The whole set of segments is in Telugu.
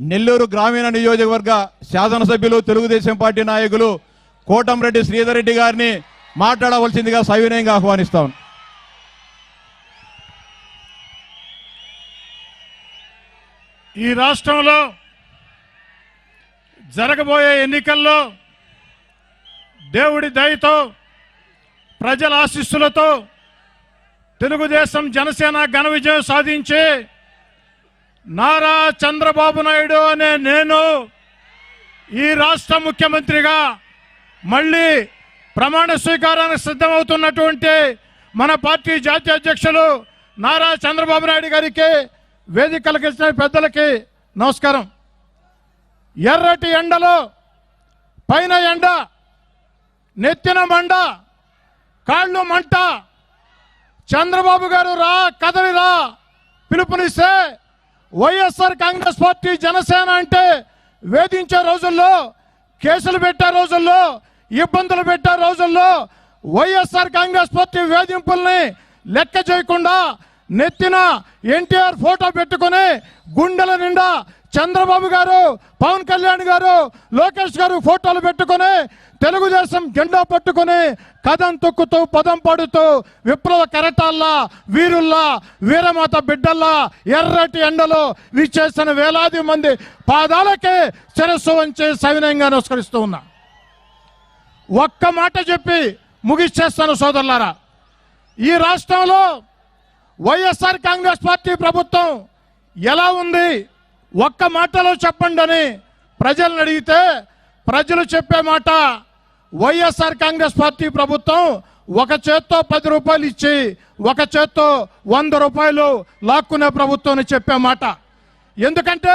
నెల్లూరు గ్రామీణ నియోజకవర్గ శాసనసభ్యులు తెలుగుదేశం పార్టీ నాయకులు కోటంరెడ్డి శ్రీధర్ రెడ్డి గారిని మాట్లాడవలసిందిగా సవినయంగా ఆహ్వానిస్తాం. ఈ రాష్ట్రంలో జరగబోయే ఎన్నికల్లో దేవుడి దయతో ప్రజల ఆశీస్సులతో తెలుగుదేశం జనసేన ఘన విజయం సాధించి నారా చంద్రబాబు నాయుడు అనే నేను ఈ రాష్ట్ర ముఖ్యమంత్రిగా మళ్ళీ ప్రమాణ స్వీకారానికి సిద్ధమవుతున్నటువంటి మన పార్టీ జాతీయ అధ్యక్షులు నారా చంద్రబాబు నాయుడు గారికి వేదికలకు ఇచ్చిన పెద్దలకి నమస్కారం. ఎర్రటి ఎండలో పైన ఎండ నెత్తిన మండ కాళ్ళు మంట. చంద్రబాబు గారు రా కదలిరా పిలుపునిస్తే వైఎస్ఆర్ కాంగ్రెస్ పార్టీ జనసేన అంటే వేధించే రోజుల్లో కేసులు పెట్టే రోజుల్లో ఇబ్బందులు పెట్టే రోజుల్లో వైఎస్ఆర్ కాంగ్రెస్ పార్టీ వేధింపుల్ని లెక్క చేయకుండా నెత్తిన ఎన్టీఆర్ ఫోటో పెట్టుకొని గుండెల నిండా చంద్రబాబు గారు పవన్ కళ్యాణ్ గారు లోకేష్ గారు ఫోటోలు పెట్టుకొని తెలుగుదేశం జెండా పట్టుకొని కథం తొక్కుతూ పదం పాడుతూ విప్లవ కెరటాల్లా వీరుల్లా వీరమాత బిడ్డల్లా ఎర్రటి ఎండలో విచ్చేసిన వేలాది మంది పాదాలకే శిరస్సు వంచి సవినయంగా నమస్కరిస్తూ ఉన్నా. ఒక్క మాట చెప్పి ముగిచ్చేస్తాను సోదరులారా. ఈ రాష్ట్రంలో వైఎస్ఆర్ కాంగ్రెస్ పార్టీ ప్రభుత్వం ఎలా ఉంది? ఒక్క మాటలో చెప్పండి అని ప్రజలను అడిగితే ప్రజలు చెప్పే మాట వైఎస్ఆర్ కాంగ్రెస్ పార్టీ ప్రభుత్వం ఒక చేత్తో పది రూపాయలు ఇచ్చి ఒక చేత్తో వంద రూపాయలు లాక్కునే ప్రభుత్వం అని చెప్పే మాట. ఎందుకంటే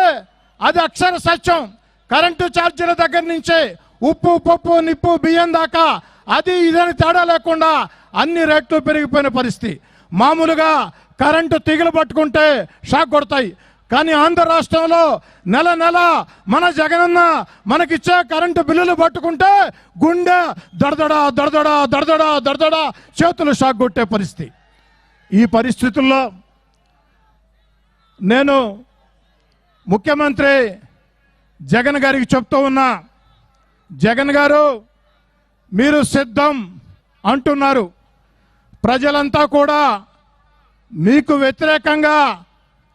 అది అక్షర సత్యం. కరెంటు ఛార్జీల దగ్గర నుంచి ఉప్పు పప్పు నిప్పు బియ్యం దాకా అది ఇదని తేడా లేకుండా అన్ని రేట్లు పెరిగిపోయిన పరిస్థితి. మామూలుగా కరెంటు తీగలు పట్టుకుంటే షాక్ కొడతాయి. కానీ ఆంధ్ర రాష్ట్రంలో నెల నెల మన జగనన్న మనకిచ్చే కరెంటు బిల్లులు పట్టుకుంటే గుండె దడదడా దడదడా దడదడ దడదడా చేతులు షాక్ కొట్టే పరిస్థితి. ఈ పరిస్థితుల్లో నేను ముఖ్యమంత్రి జగన్ గారికి చెప్తూ ఉన్నా జగన్ గారు మీరు సిద్ధం అంటున్నారు. ప్రజలంతా కూడా మీకు వ్యతిరేకంగా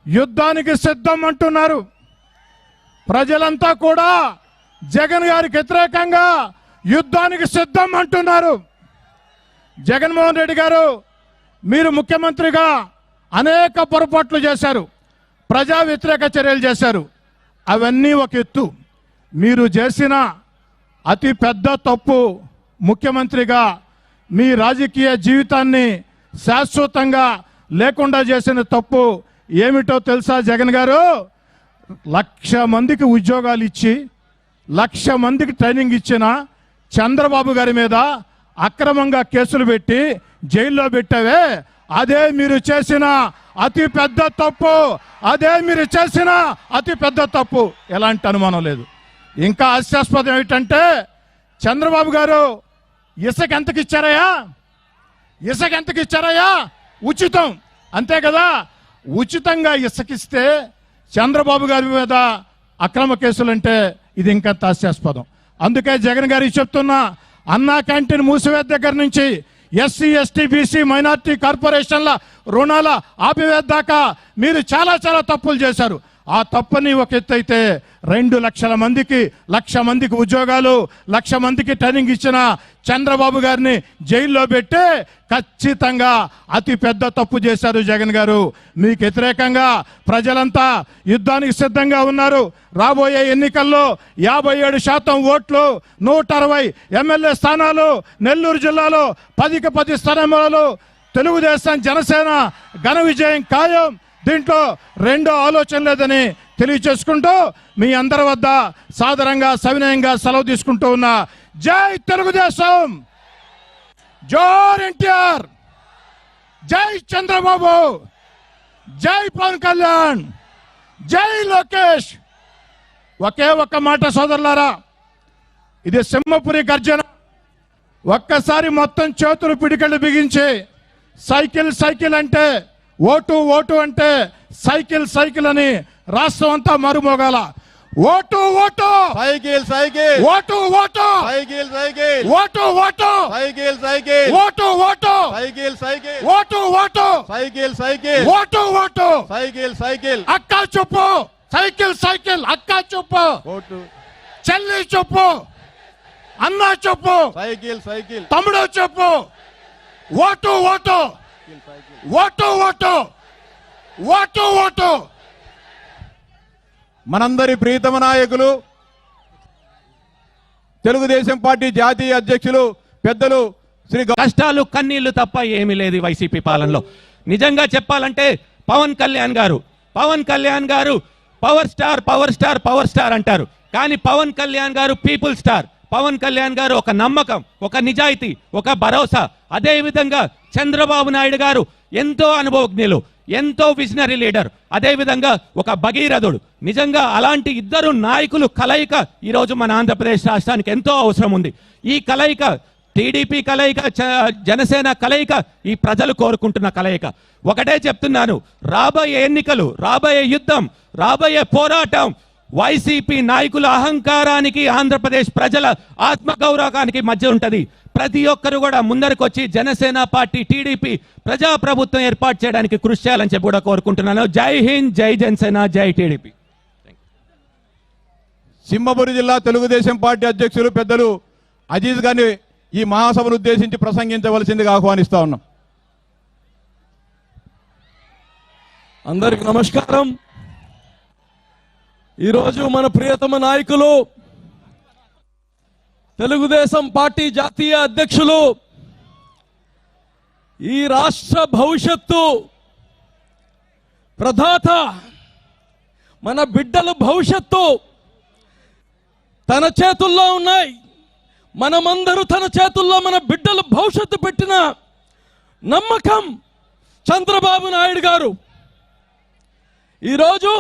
యుద్ధానికి సిద్ధం అంటున్నారు ప్రజలంతా కూడా జగన్ గారికి వ్యతిరేకంగా యుద్ధానికి సిద్ధం అంటున్నారు జగన్మోహన్ రెడ్డి గారు మీరు ముఖ్యమంత్రిగా అనేక పొరపాట్లు చేశారు. ప్రజా వ్యతిరేక చర్యలు చేశారు. అవన్నీ ఒక ఎత్తు. మీరు చేసిన అతి పెద్ద తప్పు ముఖ్యమంత్రిగా మీ రాజకీయ జీవితాన్ని శాశ్వతంగా లేకుండా చేసిన తప్పు ఏమిటో తెలుసా జగన్ గారు? లక్ష మందికి ఉద్యోగాలు ఇచ్చి లక్ష మందికి ట్రైనింగ్ ఇచ్చిన చంద్రబాబు గారి మీద అక్రమంగా కేసులు పెట్టి జైల్లో పెట్టావే? అదే మీరు చేసిన అతి పెద్ద తప్పు. అదే మీరు చేసిన అతి పెద్ద తప్పు. ఎలాంటి అనుమానం లేదు. ఇంకా హాస్యాస్పదం ఏమిటంటే చంద్రబాబు గారు ఇసుక ఎంతకిచ్చారయ్యా? ఇసుక ఉచితం. అంతే కదా? ఉచితంగా ఇసుకిస్తే చంద్రబాబు గారి మీద అక్రమ కేసులంటే ఇది ఇంకా తాస్యాస్పదం అందుకే జగన్ గారికి చెప్తున్నా అన్నా క్యాంటీన్ మూసివేత దగ్గర నుంచి ఎస్సీ ఎస్టీ బీసీ మైనార్టీ కార్పొరేషన్ల రుణాల ఆపివేత దాకా మీరు చాలా చాలా తప్పులు చేశారు. ఆ తప్పని ఒక ఎత్తు అయితే రెండు లక్షల మందికి లక్ష మందికి ఉద్యోగాలు లక్ష మందికి ట్రైనింగ్ ఇచ్చిన చంద్రబాబు గారిని జైల్లో పెట్టి ఖచ్చితంగా అతి పెద్ద తప్పు చేశారు జగన్ గారు. మీకు వ్యతిరేకంగా ప్రజలంతా యుద్ధానికి సిద్ధంగా ఉన్నారు. రాబోయే ఎన్నికల్లో యాభై ఏడు శాతం ఓట్లు నూట అరవై ఎమ్మెల్యే స్థానాలు నెల్లూరు జిల్లాలో పదికి పది స్థానాలు తెలుగుదేశం జనసేన ఘన విజయం ఖాయం. దీంట్లో రెండో ఆలోచన లేదని తెలియచేసుకుంటూ మీ అందరి వద్ద సాధారణంగా సవినయంగా సెలవు తీసుకుంటూ ఉన్నా జై తెలుగుదేశం! జోర్ ఎన్టీఆర్! జై చంద్రబాబు! జై పవన్ కళ్యాణ్! జై లోకేష్! ఒకే ఒక్క మాట సోదరులారా ఇది సింహపురి గర్జన. ఒక్కసారి మొత్తం చేతులు పిడికలు బిగించి సైకిల్ సైకిల్ అంటే ఓటు ఓటు అంటే సైకిల్ సైకిల్ అని రాష్ట్రం అంతా మరుమోగాల. Vote vote! Cycle cycle! Vote vote! Cycle cycle! Vote vote! Cycle cycle! Vote vote! Cycle cycle! Vote vote! Cycle cycle! Vote vote! Cycle cycle! అక్క చెప్పు సైకిల్ సైకిల్! అక్క చెప్పు ఓటు! చెల్లి చెప్పు అన్న చెప్పు సైకిల్ సైకిల్! తమ్ముడు చెప్పు vote vote! Vote vote vote vote. మనందరి ప్రీతమ నాయకులు తెలుగుదేశం పార్టీ జాతీయ అధ్యక్షులు పెద్దలు శ్రీ కష్టాలు కన్నీళ్ళు తప్ప ఏమీ లేదు వైసీపీ పాలనలో. నిజంగా చెప్పాలంటే పవన్ కళ్యాణ్ గారు పవన్ కళ్యాణ్ గారు power star power star power star అంటారు. కానీ పవన్ కళ్యాణ్ గారు పీపుల్ స్టార్. పవన్ కళ్యాణ్ గారు ఒక నమ్మకం ఒక నిజాయితీ ఒక భరోసా. అదేవిధంగా చంద్రబాబు నాయుడు గారు ఎంతో అనుభవజ్ఞులు ఎంతో విజనరీ లీడర్ అదేవిధంగా ఒక భగీరథుడు. నిజంగా అలాంటి ఇద్దరు నాయకులు కలయిక ఈరోజు మన ఆంధ్రప్రదేశ్ రాష్ట్రానికి ఎంతో అవసరం ఉంది. ఈ కలయిక టీడీపీ కలయిక చ- జనసేన కలయిక ఈ ప్రజలు కోరుకుంటున్న కలయిక. ఒకటే చెప్తున్నాను రాబోయే ఎన్నికలు రాబోయే యుద్ధం రాబోయే పోరాటం వైసీపీ నాయకుల అహంకారానికి ఆంధ్రప్రదేశ్ ప్రజల ఆత్మగౌరవానికి మధ్య ఉంటది. ప్రతి ఒక్కరు కూడా ముందరకు వచ్చి జనసేన పార్టీ టీడీపీ ప్రజా ప్రభుత్వం ఏర్పాటు చేయడానికి కృషి చేయాలని చెప్పి కూడా కోరుకుంటున్నాను. జై హింద్ జై జనసేన జై టీడీపీ. సింహపురి జిల్లా తెలుగుదేశం పార్టీ అధ్యక్షులు పెద్దలు అజీజ్ గారిని ఈ మహాసభను ఉద్దేశించి ప్రసంగించవలసిందిగా ఆహ్వానిస్తా ఉన్నాం. అందరికి నమస్కారం. ఈరోజు మన ప్రియతమ నాయకులు తెలుగుదేశం పార్టీ జాతీయ అధ్యక్షులు ఈ రాష్ట్ర భవిష్యత్తు ప్రధాత మన బిడ్డల భవిష్యత్తు తన చేతుల్లో ఉన్నాయి. మనమందరూ తన చేతుల్లో మన బిడ్డల భవిష్యత్తు పెట్టిన నమ్మకం చంద్రబాబు నాయుడు గారు. ఈరోజు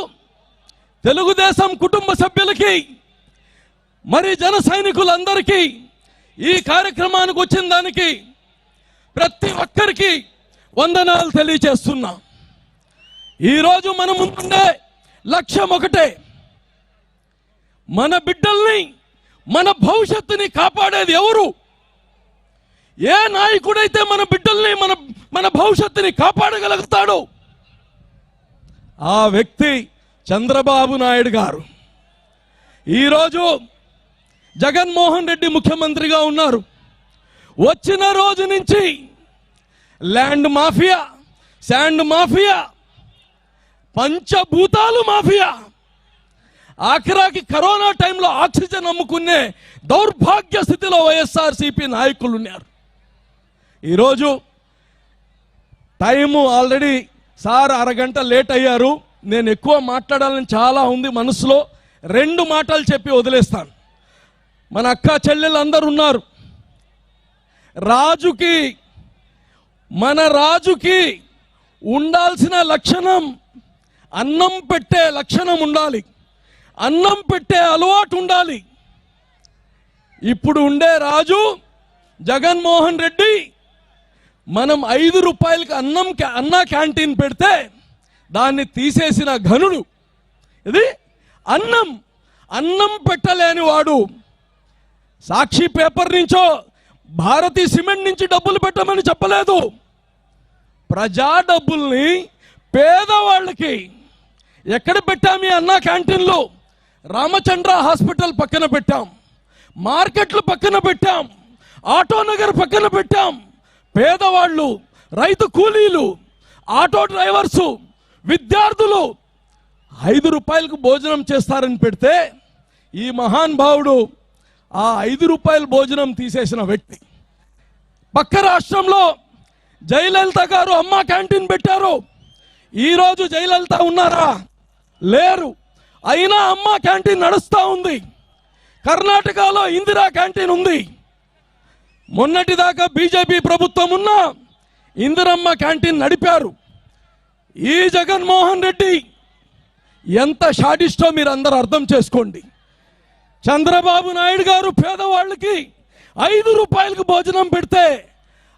తెలుగుదేశం కుటుంబ సభ్యులకి మరి జన సైనికులందరికీ ఈ కార్యక్రమానికి వచ్చిన దానికి ప్రతి ఒక్కరికి వందనాలు తెలియచేస్తున్నా ఈరోజు మన ముందుండే లక్ష్యం ఒకటే. మన బిడ్డల్ని మన భవిష్యత్తుని కాపాడేది ఎవరు? ఏ నాయకుడైతే మన బిడ్డల్ని మన మన భవిష్యత్తుని కాపాడగలుగుతాడో ఆ వ్యక్తి చంద్రబాబు నాయుడు గారు. ఈరోజు జగన్మోహన్ రెడ్డి ముఖ్యమంత్రిగా ఉన్నారు. వచ్చిన రోజు నుంచి ల్యాండ్ మాఫియా శాండ్ మాఫియా పంచభూతాలు మాఫియా ఆఖరాకి కరోనా టైంలో ఆక్సిజన్ అమ్ముకునే దౌర్భాగ్య స్థితిలో వైఎస్ఆర్సీపీ నాయకులు ఉన్నారు. ఈరోజు టైము ఆల్రెడీ సార్ అరగంట లేట్ అయ్యారు. నేను ఎక్కువ మాట్లాడాలని చాలా ఉంది మనసులో. రెండు మాటలు చెప్పి వదిలేస్తాను. మన అక్క చెల్లెలు అందరు ఉన్నారు. రాజుకి మన రాజుకి ఉండాల్సిన లక్షణం అన్నం పెట్టే లక్షణం ఉండాలి. అన్నం పెట్టే అలవాటు ఉండాలి. ఇప్పుడు ఉండే రాజు జగన్మోహన్ రెడ్డి మనం ఐదు రూపాయలకి అన్నం అన్న క్యాంటీన్ పెడితే దాన్ని తీసేసిన ఘనుడు. ఇది అన్నం. అన్నం పెట్టలేని వాడు. సాక్షి పేపర్ నుంచో భారతీ సిమెంట్ నుంచి డబ్బులు పెట్టమని చెప్పలేదు. ప్రజా డబ్బుల్ని పేదవాళ్ళకి ఎక్కడ పెట్టాము ఈ అన్నా క్యాంటీన్లో? రామచంద్ర హాస్పిటల్ పక్కన పెట్టాం. మార్కెట్లు పక్కన పెట్టాం. ఆటో నగర్ పక్కన పెట్టాం. పేదవాళ్ళు రైతు కూలీలు ఆటో డ్రైవర్సు విద్యార్థులు ఐదు రూపాయలకు భోజనం చేస్తారని పెడితే ఈ మహాన్ భావుడు ఆ ఐదు రూపాయల భోజనం తీసేసిన వ్యక్తి. పక్క రాష్ట్రంలో జయలలిత గారు అమ్మ క్యాంటీన్ పెట్టారు. ఈరోజు జయలలిత ఉన్నారా? లేరు. అయినా అమ్మ క్యాంటీన్ నడుస్తూ ఉంది. కర్ణాటకలో ఇందిరా క్యాంటీన్ ఉంది. మొన్నటిదాకా బీజేపీ ప్రభుత్వం ఉన్న ఇందిరమ్మ క్యాంటీన్ నడిపారు. ఈ జగన్మోహన్ రెడ్డి ఎంత షాడిస్టో మీరు అందరు అర్థం చేసుకోండి. చంద్రబాబు నాయుడు గారు పేదవాళ్ళకి ఐదు రూపాయలకు భోజనం పెడితే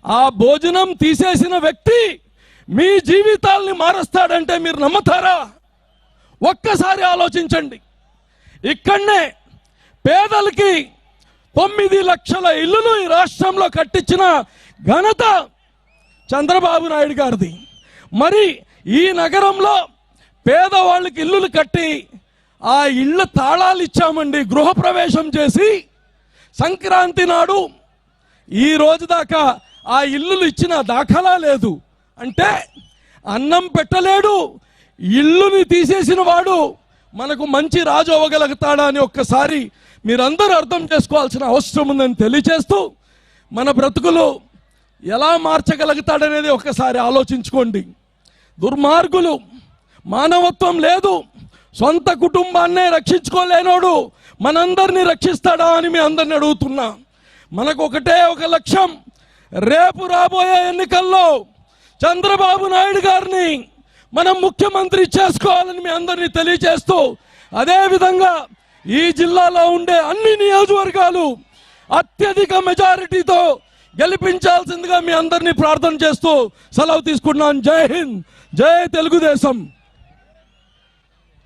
ఆ భోజనం తీసేసిన వ్యక్తి మీ జీవితాల్ని మారుస్తాడంటే మీరు నమ్ముతారా? ఒక్కసారి ఆలోచించండి. ఇక్కడనే పేదలకి తొమ్మిది లక్షల ఇల్లులు ఈ రాష్ట్రంలో కట్టించిన ఘనత చంద్రబాబు నాయుడు గారిది. మరి ఈ నగరంలో పేదవాళ్ళకి ఇల్లులు కట్టి ఆ ఇళ్ళ తాళాలు ఇచ్చామండి గృహప్రవేశం చేసి సంక్రాంతి నాడు ఈ రోజు దాకా ఆ ఇల్లులు ఇచ్చిన దాఖలా లేదు. అంటే అన్నం పెట్టలేడు ఇల్లుని తీసేసిన వాడు మనకు మంచి రాజు అవ్వగలుగుతాడా అని ఒక్కసారి మీరందరూ అర్థం చేసుకోవాల్సిన అవసరం ఉందని తెలియచేస్తూ మన బ్రతుకులు ఎలా మార్చగలుగుతాడనేది ఒక్కసారి ఆలోచించుకోండి. దుర్మార్గులు మానవత్వం లేదు సొంత కుటుంబాన్నే రక్షించుకోలేనోడు మనందరినీ రక్షిస్తాడా అని మీ అందరిని అడుగుతున్నా. మనకు ఒకటే ఒక లక్ష్యం రేపు రాబోయే ఎన్నికల్లో చంద్రబాబు నాయుడు గారిని మనం ముఖ్యమంత్రి చేసుకోవాలని మీ అందరినీ తెలియజేస్తూ అదేవిధంగా ఈ జిల్లాలో ఉండే అన్ని నియోజకవర్గాలు అత్యధిక మెజారిటీతో గెలిపించాల్సిందిగా మీ అందరినీ ప్రార్థన చేస్తూ సెలవు తీసుకున్నాను జై హింద్. జై తెలుగుదేశం.